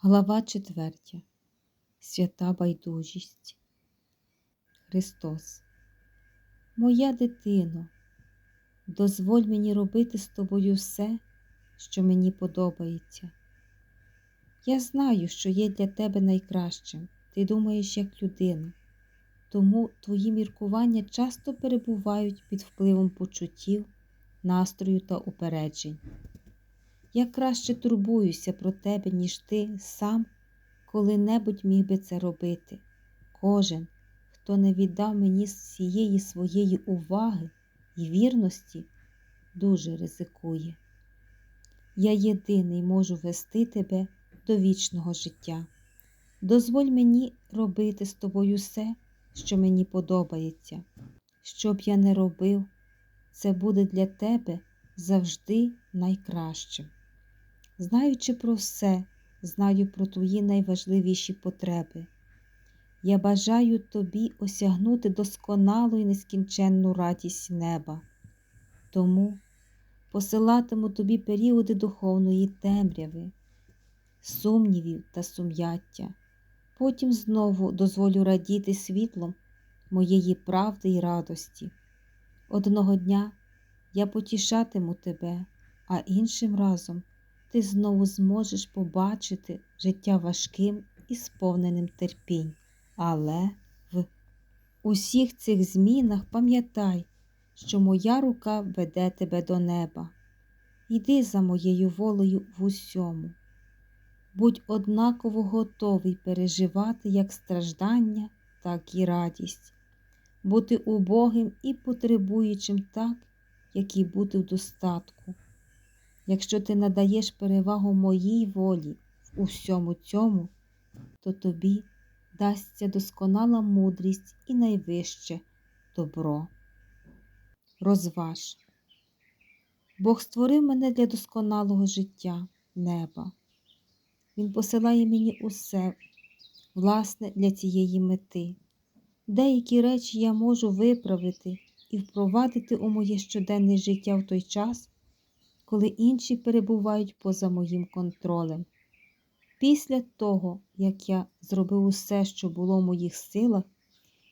Глава 4. Свята байдужість. Христос. Моя дитино, дозволь мені робити з тобою все, що мені подобається. Я знаю, що є для тебе найкращим, ти думаєш як людина, тому твої міркування часто перебувають під впливом почуттів, настрою та упереджень. Я краще турбуюся про тебе, ніж ти сам коли-небудь міг би це робити. Кожен, хто не віддав мені всієї своєї уваги і вірності, дуже ризикує. Я єдиний можу вести тебе до вічного життя. Дозволь мені робити з тобою все, що мені подобається. Що б я не робив, це буде для тебе завжди найкращим. Знаючи про все, знаю про твої найважливіші потреби. Я бажаю тобі осягнути досконалу і нескінченну радість неба. Тому посилатиму тобі періоди духовної темряви, сумнівів та сум'яття. Потім знову дозволю радіти світлом моєї правди і радості. Одного дня я потішатиму тебе, а іншим разом ти знову зможеш побачити життя важким і сповненим терпінь. Але в усіх цих змінах пам'ятай, що моя рука веде тебе до неба. Йди за моєю волею в усьому. Будь однаково готовий переживати як страждання, так і радість, бути убогим і потребуючим так, як і бути в достатку. Якщо ти надаєш перевагу моїй волі в усьому цьому, то тобі дасться досконала мудрість і найвище добро. Розваж. Бог створив мене для досконалого життя, неба. Він посилає мені усе, власне, для цієї мети. Деякі речі я можу виправити і впровадити у моє щоденне життя в той час, коли інші перебувають поза моїм контролем. Після того, як я зробив усе, що було в моїх силах,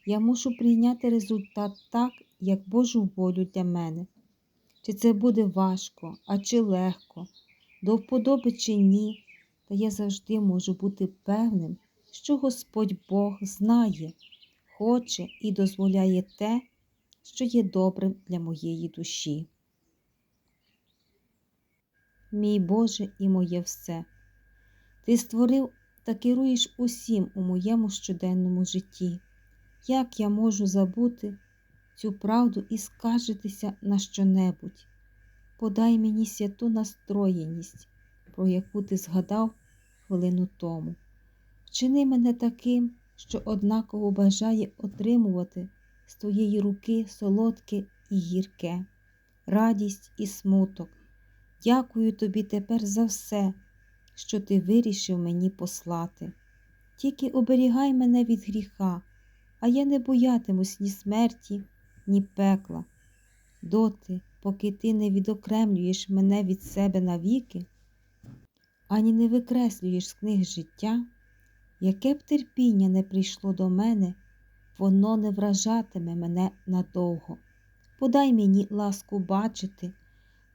я мушу прийняти результат так, як Божу волю для мене. Чи це буде важко, а чи легко, до вподоби чи ні, та я завжди можу бути певним, що Господь Бог знає, хоче і дозволяє те, що є добрим для моєї душі мій Боже і моє все. Ти створив та керуєш усім у моєму щоденному житті. Як я можу забути цю правду і скаржитися на щонебудь? Подай мені святу настроєність, про яку ти згадав хвилину тому. Вчини мене таким, що однаково бажає отримувати з твоєї руки солодке і гірке, радість і смуток. Дякую тобі тепер за все, що ти вирішив мені послати. Тільки оберігай мене від гріха, а я не боятимусь ні смерті, ні пекла. Доти, поки ти не відокремлюєш мене від себе навіки, ані не викреслюєш з книг життя, яке б терпіння не прийшло до мене, воно не вражатиме мене надовго. Подай мені ласку бачити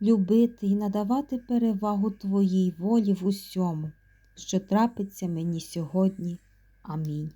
любити і надавати перевагу Твоїй волі в усьому, що трапиться мені сьогодні. Амінь.